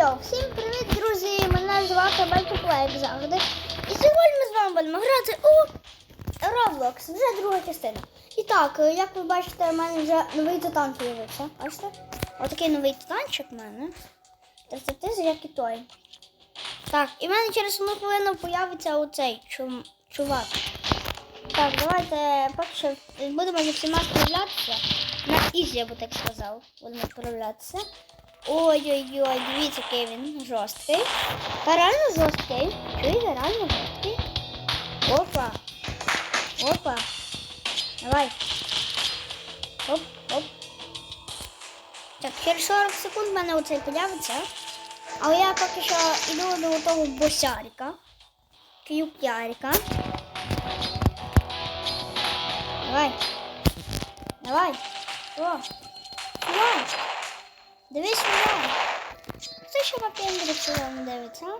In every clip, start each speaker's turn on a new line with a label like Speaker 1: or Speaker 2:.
Speaker 1: Йо-йо, всім привіт, друзі! Мене звати Мальтоплей, як завжди. І сьогодні ми з вами будемо грати у Roblox, вже друга частина. І так, е, як ви бачите, у мене вже новий титан з'явився. Бачите? Отакий новий титанчик в мене. 30 тисяч, як і той. Так, і в мене через одну хвилину появиться оцей чум... чувак. Так, давайте поки що будемо зі всіма справлятися. На ізі, я би так сказав. Будемо справлятися. Ой-ой-ой, дивіться, який він жорсткий. Та реально жорсткий. Чуєте, реально жорсткий. Опа. Опа. Давай. Оп, оп. Так, через 40 секунд в мене оцей появиться. Але я поки що йду до того босярика. К'юп'ярика. Давай. Давай. О. Давай. Дивись сюди. Це ще сюди не дивиться. а?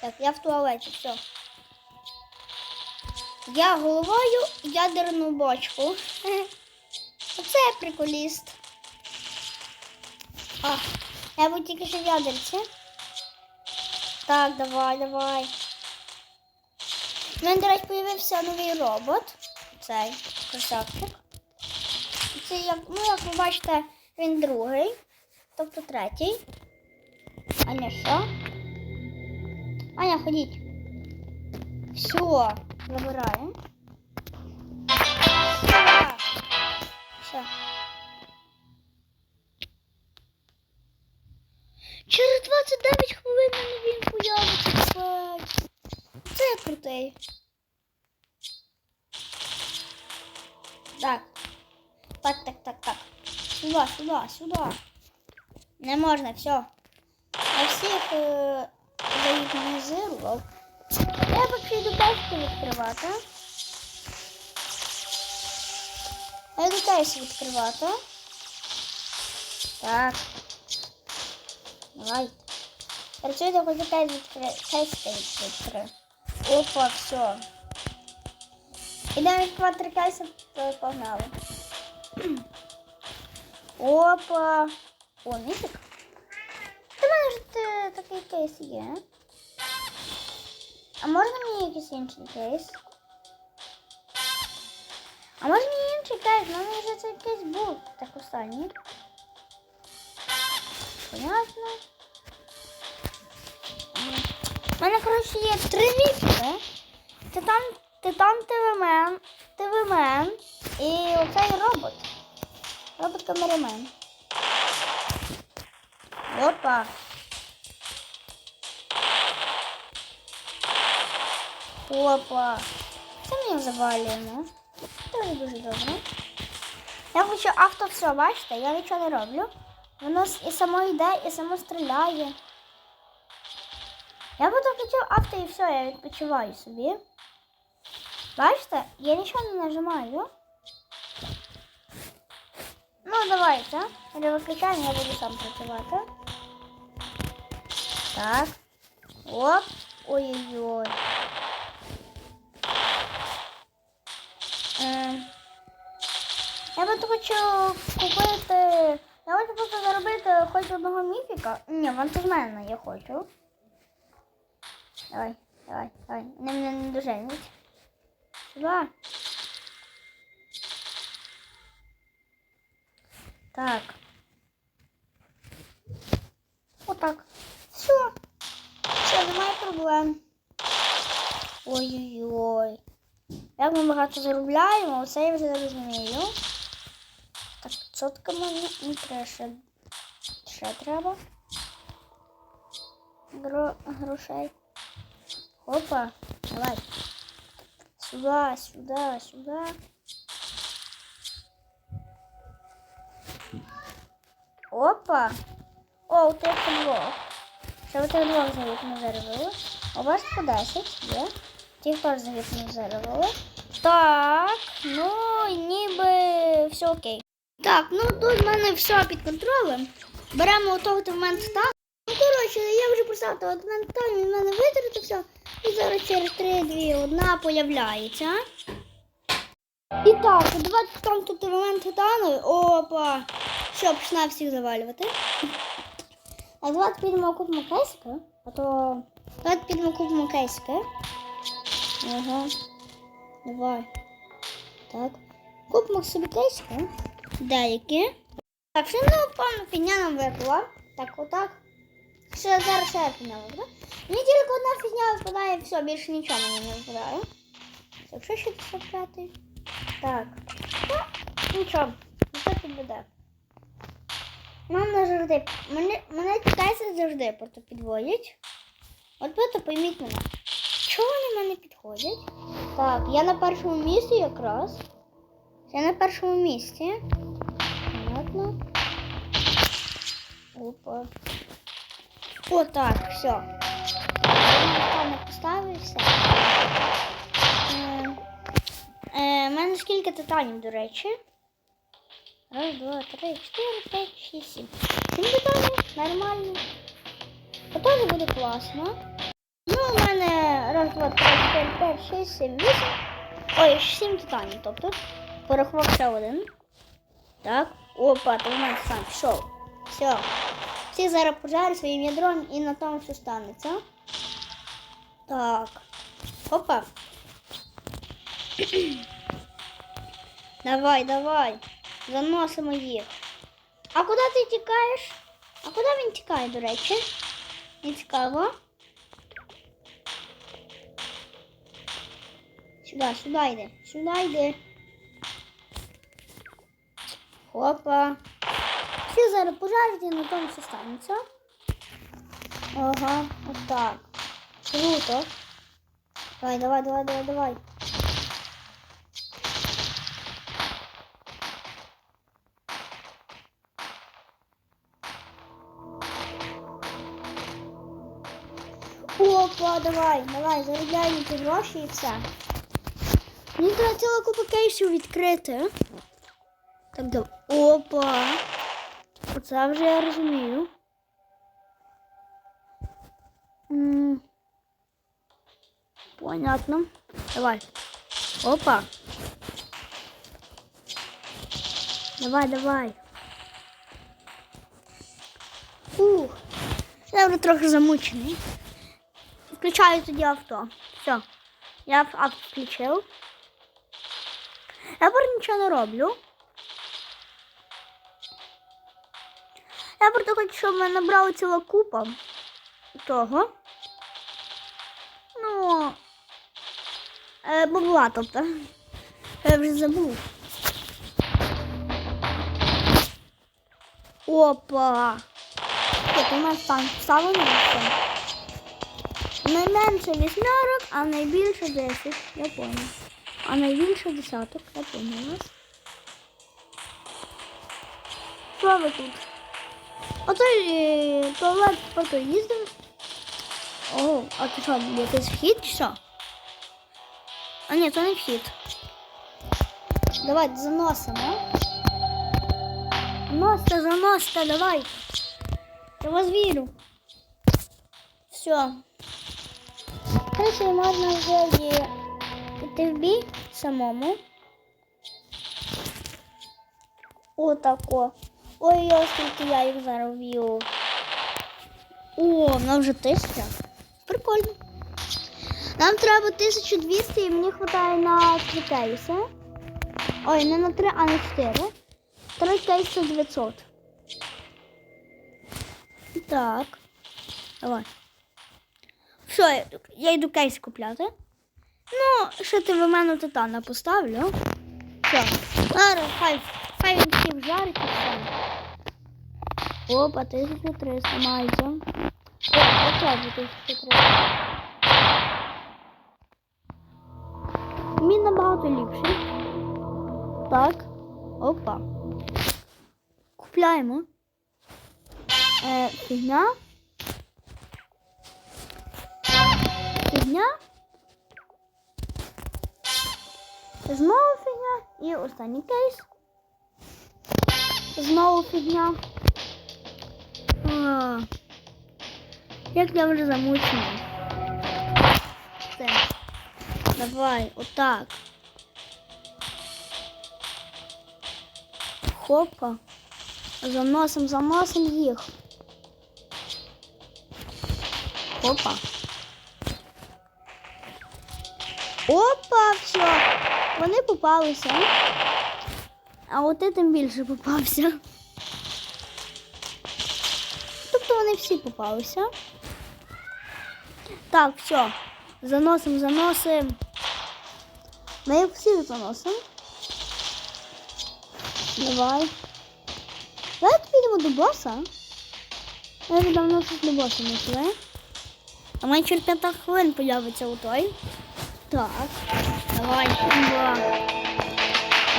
Speaker 1: Так, я в туалеті, все. Я головою ядерну бочку. Оце я приколіст. А, я був тільки в ядерці. Так, давай, давай. У мене, до речі, появився новий робот. Цей красавчик. Це як, ну, як ви бачите, він другий, тобто третій. Аня, що? Аня, ходіть. Все, забираємо. Все. Все. Через 29 хвилин він появиться. Це я крутий. Так. Так, так, так, так. Сюда, сюда, сюда. Не можна, все. Я всіх е, загіпнозирував. Я поки йду пачку відкривати. Я йду кейс відкривати. Так. Давай. Працюйте, хоч кейс відкрити. Кейс відкрити. Опа, все. Ідемо відкривати три кейси, то погнали. Опа. О, місик. В мене ж такий кейс є. А можна мені якийсь інший кейс? А можна мені інший кейс? У мене вже цей кейс був. Так останній. Понятно. У мене, коротше, є три віпки. Титан, Титан ТВМ, ТВМ і оцей робот. Робот-камерамен. Опа. Опа. Це мені завалюємо. Дуже дуже добре. Я хочу авто все, бачите, я нічого не роблю. Воно і само йде, і само стріляє. Я буду включив авто і все, я відпочиваю собі. Бачите, я нічого не нажимаю. Ну, давайте. Перевиключаємо, я буду сам працювати. Так. Оп. Ой-ой-ой. Ем. Я би хочу купити. Я хочу просто заробити хоч одного міфіка. Ні, вантажмена я хочу. Давай, давай, давай. Не мене не доженуть. Сюда. Так. немає проблем. Ой-ой-ой. Як ми багато заробляємо, оце я вже розумію. Так, сотка мені не треба ще. Ще треба. Гро... Грошей. Опа, давай. Сюда, сюда, сюда. Опа. О, у тих двох. Ще у тих двох завітно заробили. У вас по 10 є. Ті теж завітно заробили. Так, ну ніби все окей. Так, ну тут в мене все під контролем. Беремо того момент так. Ну, коротше, я вже поставив того момент так, він в мене витратився. І зараз через 3, 2, 1 появляється. І так, давайте там тут елемент титану. Опа. Все, починаю всіх завалювати. Так, давайте підемо купимо кейсики, а то. Давайте підемо купимо кейсики. Ага. Давай. Так. Купимо собі кейсики. Деякі. Так, все ну, певно, фігня нам випала. Так, отак. Ще зараз ще фігня випадає. Мені тільки одна фігня випадає, все, більше нічого мені не випадає. Так, що ще 55? Так. Ну, нічого. Це підведе. Мене завжди. Мене, мене кейси завжди просто підводять. От просто пойміть мене. Чого вони мене підходять? Так, я на першому місці якраз. Я на першому місці. Понятно. Опа. О, так, все. Я не поставив все. Е, е, мене скільки титанів, до речі? Раз, два, три, чотири, п'ять, шість, сім. Сім титанів, нормально. Теж буде класно. Ну, у мене раз, два, три, чотири, п'ять, шість, сім, вісім. Ой, сім титанів, тобто. Порахував ще один. Так. Опа, то в мене сам пішов. Все. Всі зараз пожарю своїм ядром і на тому все станеться. Так. Опа. давай, давай. Заносимо їх. А куди ти тікаєш? А куди він тікає, до речі? Не цікаво. Сюди, сюди йди. Сюди йди. Опа. Всі зараз пожарять і на тому все станеться. Ага, отак. Круто. Давай, давай, давай, давай, давай. Опа, давай, давай, заробляємо ті гроші і все. Мені треба ціла купа кейсів відкрити. Так, давай. Опа. Оце вже я розумію. Понятно. Давай. Опа. Давай, давай. Ух. Я вже трохи замучений. Включаю тоді авто. Все. Я авто включив. Я тепер нічого не роблю. Я просто хочу, щоб в мене набрала ціла купа того. Ну, е, бабла, тобто. Я вже забув. Опа! Тут у нас там вставлено все. Найменше вісьмерок, а найбільше 10. Я понял. А найбільше десяток. Я понял вас. Що ви тут? Отой е, туалет просто їздив. О, а ти що, якийсь вхід чи що? А ні, то не вхід. Давай, заносимо. Заносите, заносите, давай. Я вас вірю. Все. Короче, можна вже є Йти в бій самому. Отако. Ой, ой, скільки я їх зараз вб'ю. О, вона вже тисяча. Прикольно. Нам треба 1200 і мені вистачає на 3 кейси. Ой, не на 3, а на 4. 3 кейси 900. Так. Давай. Все, я, йду- кейс купляти. Ну, ще ти в мене титана поставлю. Все. Зараз хай, хай він всіх жарить і все. Опа, 1300 майже. О, оце вже 1300. Мій набагато ліпший. Так. Опа. Купляємо. Е, фігня. Фігня. Знову фігня. І останній кейс. Знову фігня. А, як я вже замучений. Все. Давай, отак. Хопа. Заносим, заносим їх. Опа. Опа, все. Вони попалися. А от ти тим більше попався. Тобто вони всі попалися. Так, все. Заносим, заносим. Ми їх всіх заносимо. Давай. Давайте підемо до боса. Я вже давно щось до боса не йшли. А мені через 5 хвилин появиться у той. Так. Давай, два.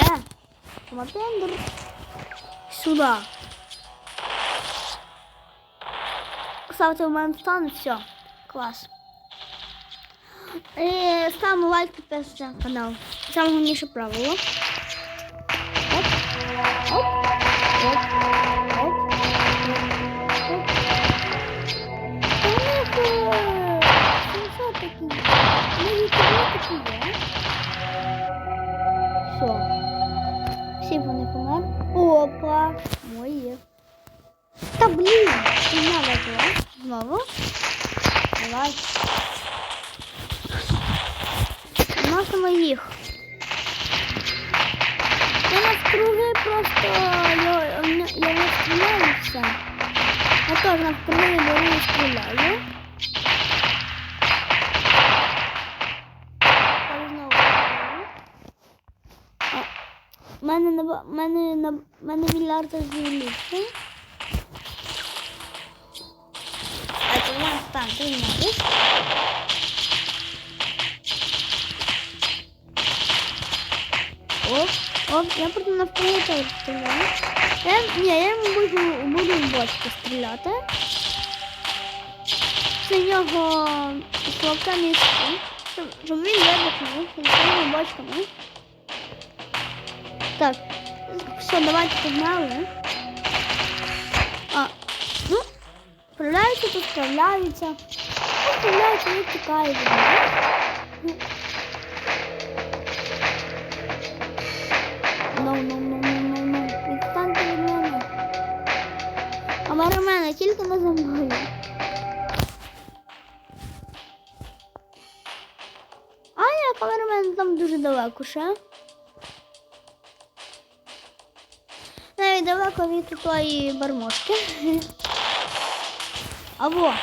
Speaker 1: Е, Матендер. Сюди. Ставте в мене стан, все. Клас. Е, ставимо лайк, підписуйтесь на канал. Саме головніше правило. Оп. Оп. Оп. Оп. Оп. Тихо. Всі. Опа. Мої. Та блін. Не надо. Знову. Давай. Носимо їх. Я навкруги просто я, я не стріляю і все. Я теж навкруги беру і стріляю. Так, знову стріляю. А, в мене на мене на мене мільярд звіліться. А це в мене там ти знаєш. Оп, оп, я буду навколо теж стріляю. Я, ні, я буду, буду в бочку стріляти. Це нього слабке місце. Щоб, він вибухнув своїми бочками. Так, все, давайте погнали. А, ну, справляються, то справляються. Ну, справляються, не тікають мене. Ну, No, no, no, no, no, no. Відстаньте від мене. Камерамене, тільки не за мною. А я камерамен там дуже далеко ще. Навіть далеко від тої бармотки. Або.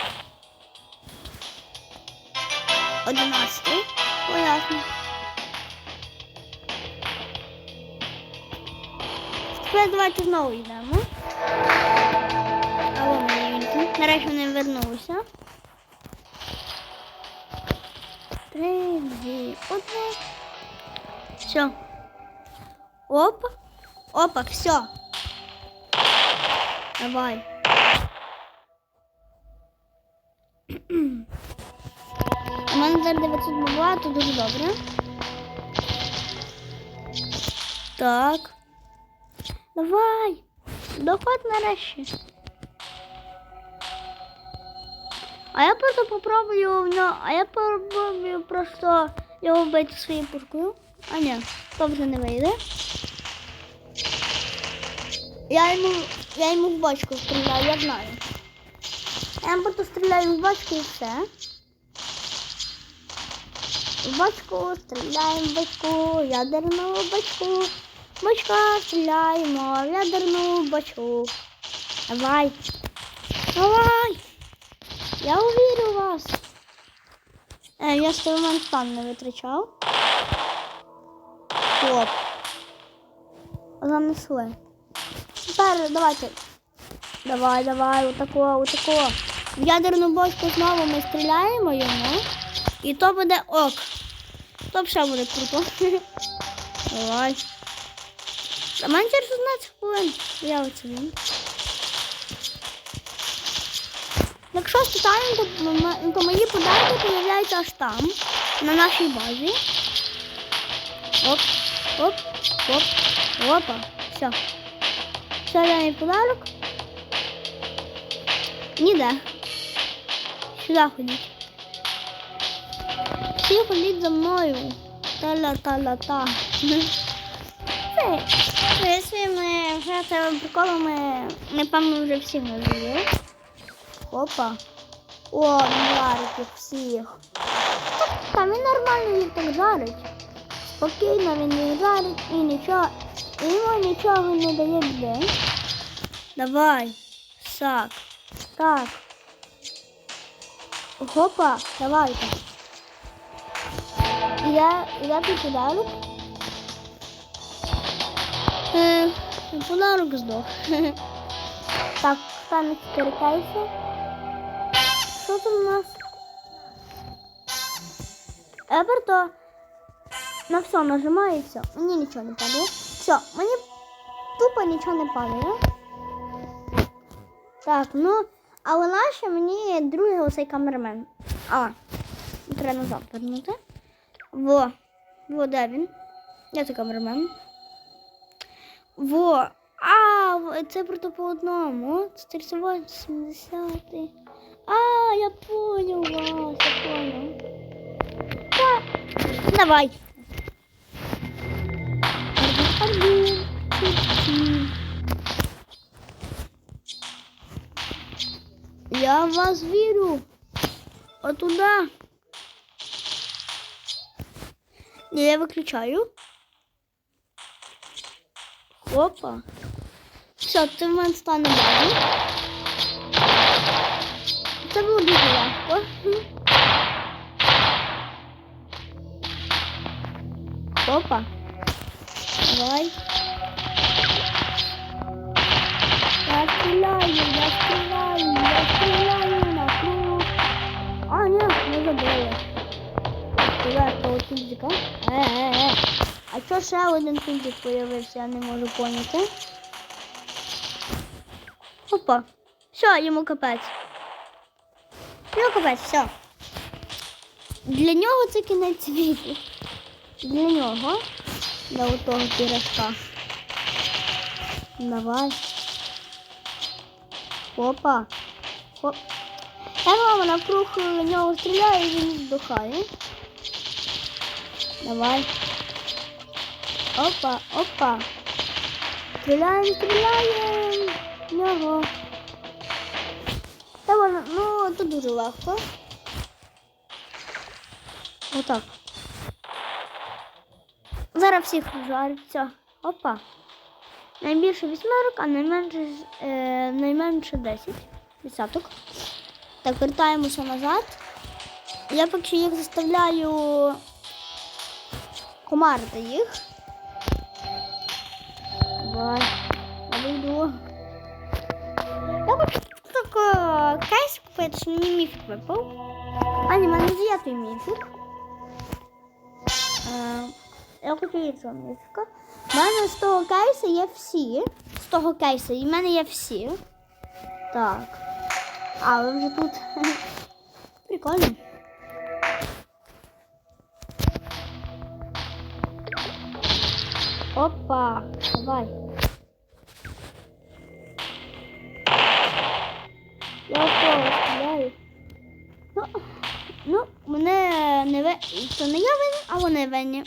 Speaker 1: Одинадцятий. Понятно. Тепер давайте знову йдемо. А вон вони він. Нарешті вони вернулися. Три, дві, одне. Все. Опа. Опа, все. Давай. У мене зараз 900 бабла, то дуже добре. Так. Давай. Доходь нарешті. А я просто попробую в нього, а я попробую просто його вбити своєю пушкою. А ні, то вже не вийде. Я йому, я йому в бочку стріляю, я знаю. Я йому просто стріляю в бочку і все. В бочку, стріляємо в бочку, ядерну бочку. Бочка, стріляємо в ядерну бочку. Давай. Давай. Я увірю вас. Е, я свій момент стан не витрачав. Хоп. Занесли. Тепер давайте. Давай, давай, отако, отако. В ядерну бочку знову ми стріляємо йому. І то буде ок. То ще буде круто. Давай. А мене через 15 хвилин з'явиться він. Якщо спитаємо, то, то мої подарки з'являються аж там, на нашій базі. Оп, оп, оп, опа, все. Все, мій подарок. Ніде. Сюди ходіть. Всі ходіть за мною. Та-ла-та-ла-та. Це, це своїми гратими приколами, напевно, вже всі не живе. Опа. О, жарить їх всіх. Та він нормально їх так жарить. Спокійно він їх жарить і нічого, йому нічого не дає людей. Давай, сак. Так. Гопа, давайте. І я, і я тут подарок. Е, подарок здох. так, стане 4 кейси. Що там у нас? Еберто на все нажимається. Мені нічого не падає. Все, мені тупо нічого не падає. Так, ну, але наше мені другий оцей камермен. А, треба назад вернути. Во, во, де він? Де цей камермен? Во. А, це просто по одному. 480. А, я понял вас, я понял. Так, давай. Я в вас вірю. Отуда. Ні, я виключаю. Опа. Все, це в мене стане далі. Це було дуже легко. Опа. Давай. Я стріляю, я стріляю, я стріляю на круг. А, ні, не забули. Стріляю того тузика. Е-е-е. А чого ще один тузик появився, я не можу поняти. Опа. Все, йому капець. Йому капець, все. Для нього це кінець світу. Для нього. Для того пірашка. Давай. Опа. Оп. Я навкруг нього стріляє і він здухає. Давай. Опа, опа. Стріляємо, стріляємо. Нього. Та воно, ну, тут дуже легко. Отак. Зараз всіх жариться. Опа. Найбільше вісьмерок, а найменше, е, найменше 10 десяток. Так, вертаємося назад. Я поки їх заставляю комарити їх. Давай, я хочу так е, кейс купити, що мені міфік випав. А, ні, в мене є міфік. Е, я хочу іншого міфіка. У мене з того кейсу є всі. З того кейсу і в мене є всі. Так. А, ви вже тут. Прикольно. Опа, давай. Я в кого стріляю. Ну, ну, мене не ви... Це не я винен, а вони винні.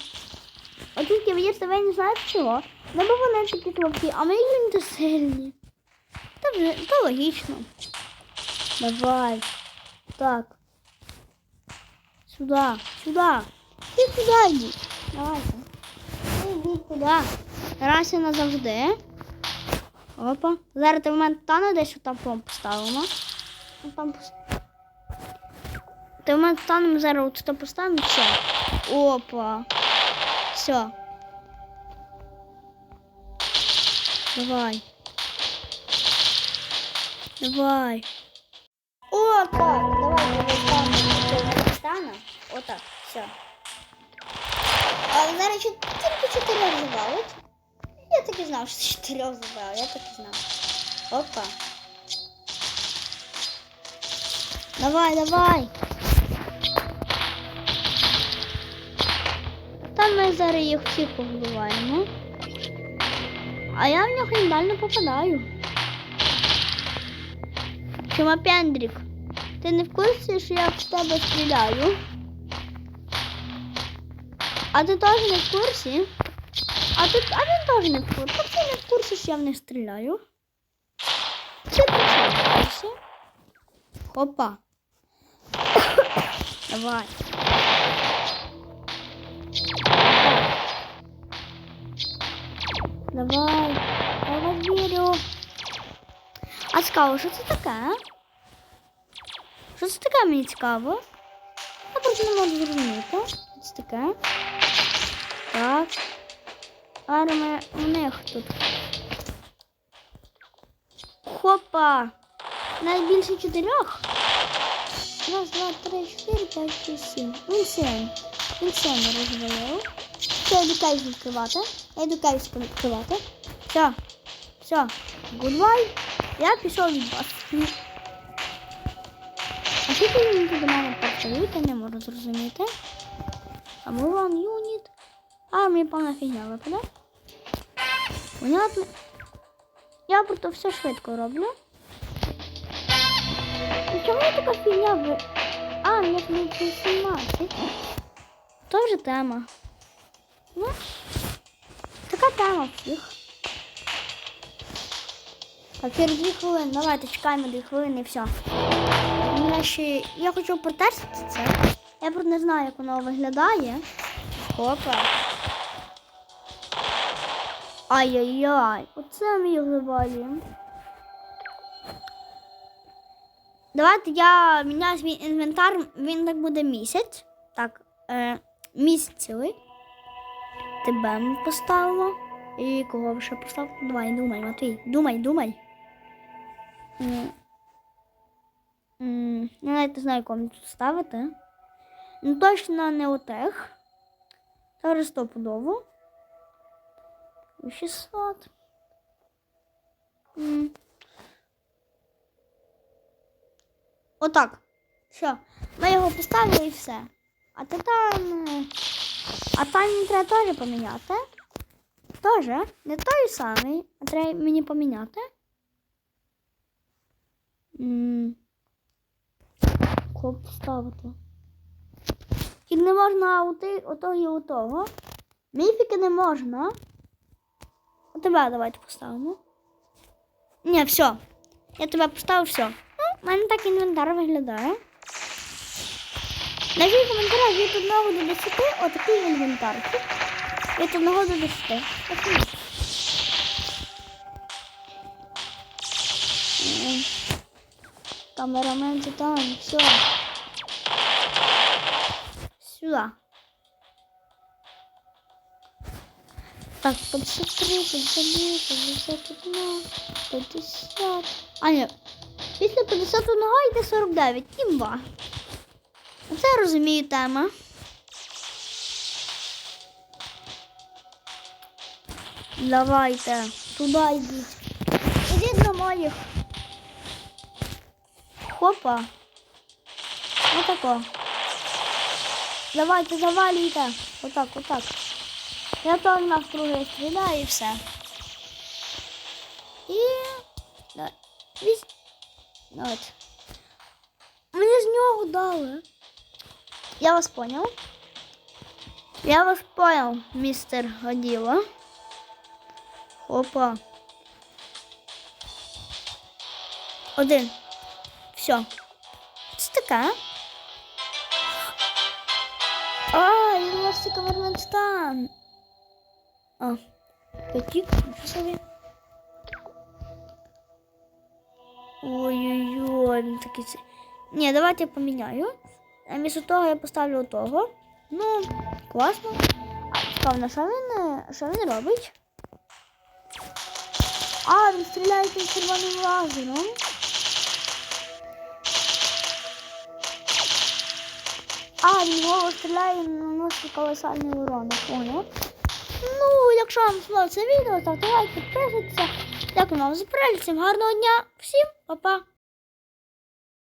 Speaker 1: От тільки видите, ви не знаєте чого. Ну, бо вони такі слабкі, а ми їм сильні. Та, вже- та логічно. Давай. Так. Сюда, сюда. Ти сюди йди. Давайте. Ти сюди. Раз і назавжди. Опа. Зараз ти в мене стане десь там помп поставимо. Ну, Там Ти в мене станемо зараз от тут поставимо все. Опа. Все. Давай. Давай. О, так. Давай я достану стану. Отак. Все. А зараз чот- тільки чотири забавить. Я так і знав, що чотирьох забрав. Я так і знав. Опа. Давай, давай. Ми зараз їх всіх побиваємо. А я в нього ідеально попадаю. Чума Пендрік, ти не в курсі, що я в тебе стріляю? А ти теж не в курсі? А, ти, а він теж не в курсі. А ти не в курсі, що я в них стріляю? Чи ти в курсі? Хопа. Давай. Давай. Я вас вірю. А цікаво, що це таке? а? Що це таке мені цікаво? Я просто не можу зрозуміти. Що це таке? Так. Армія у них тут. Хопа! Нас більше чотирьох. Раз, два, три, чотири, п'ять, шість, сім. Він сім. Він сім розвалив. Йду кейс відкривати. Я йду кейс відкривати. Все. Все. Гудбай. Я пішов від вас. А скільки він до мене я не можу зрозуміти. А Або вон юніт. А, мені повна фігня випаде. Понятно. Я просто все швидко роблю. І чому така фігня ви... А, мені ж не 17. То вже тема. Ну, всіх. А через дві хвилини. Давайте чекаємо дві хвилини і все. Ще... Я хочу протестити це. Я просто не знаю, як воно виглядає. Хопа. Ай-яй-яй, оце мій глибалі. Давайте я міняю свій інвентар, він так буде місяць. Так, е, місяць цілий. Тебе ми поставимо. І кого ви ще поставити? Давай, думай, Матвій. Думай, думай. М. М, Я навіть не знаю, кого мені тут ставити. Ну точно не отех. Зараз стопудово. 600. М. Отак. Все. Ми його поставили і все. А то там. е, А там треба теж поміняти. Теж. Не той самий, а треба мені поміняти. М. Кого поставити? Не можна ути, отого і отого. Міфіки не можна. А тебе давайте поставимо. Ні, все. Я тебе поставив, все. Ну, у мене так інвентар виглядає. Напишіть в коментарях від 1 до 10 отакий інвентар. Від 1 до 10. Такий. М. Камерамен там, все. Сюда. Так, 53, 52, 51, 50. А, ні. Після 51 йде 49. Імба. Це розумію тема. Давайте. Туди йдіть. Ідіть на моїх. Хопа. Отако. Давайте завалюйте. Отак, отак. Я там на круги стріляю і все. І. Ну, От. Мені з нього дали. Я вас понял. Я вас понял, містер Годіла. Опа. Один. Все. Це таке. А, це каверменстан. А, потік, собі. Ой-ой-ой, він такий. це- Ні, давайте я поміняю. А вмісто того я поставлю того. Ну, класно. А, що він, що він робить? А, він стріляється червоним лазером. А, він голову стріляє і наносить колосальний урон, понял. Ну, якщо вам сподобалося відео, ставте лайк, підписуйтесь. Дякую вам за перегляд, всім гарного дня, всім па-па.